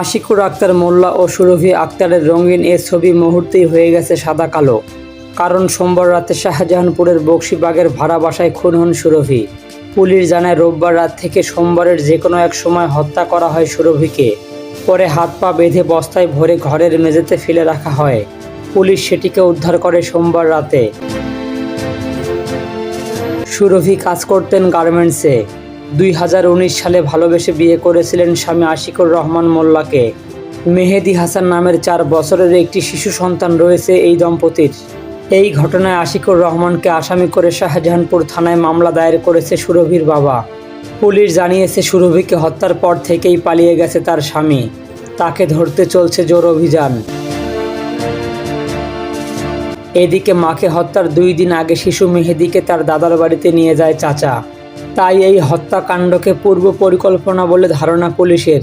আশিকুর আক্তার, মোল্লা ও সুরভি আক্তারের রঙিন এ ছবি মুহূর্তেই হয়ে গেছে সাদা কালো। কারণ সোমবার রাতে শাহজাহানপুরের বক্সিবাগের ভাড়া বাসায় খুন হন সুরভি। পুলিশ জানায়, রোববার রাত থেকে সোমবারের যে কোনো এক সময় হত্যা করা হয় সুরভিকে। পরে হাত পা বেঁধে বস্তায় ভরে ঘরের মেঝেতে ফেলে রাখা হয়। পুলিশ সেটিকে উদ্ধার করে সোমবার রাতে। সুরভি কাজ করতেন গার্মেন্টসে। দুই হাজার উনিশ সালে ভালোবেসে বিয়ে করেছিলেন স্বামী আশিকুর রহমান মোল্লাকে। মেহেদি হাসান নামের চার বছরের একটি শিশু সন্তান রয়েছে এই দম্পতির। এই ঘটনায় আশিকুর রহমানকে আসামি করে শাহজাহানপুর থানায় মামলা দায়ের করেছে সুরভির বাবা। পুলিশ জানিয়েছে সুরভিকে হত্যার পর থেকেই পালিয়ে গেছে তার স্বামী। তাকে ধরতে চলছে জোর অভিযান। এদিকে মাকে হত্যার দুই দিন আগে শিশু মেহেদিকে তার দাদার বাড়িতে নিয়ে যায় চাচা। তাই এই হত্যাকাণ্ডকে পূর্ব পরিকল্পনা বলে ধারণা পুলিশের।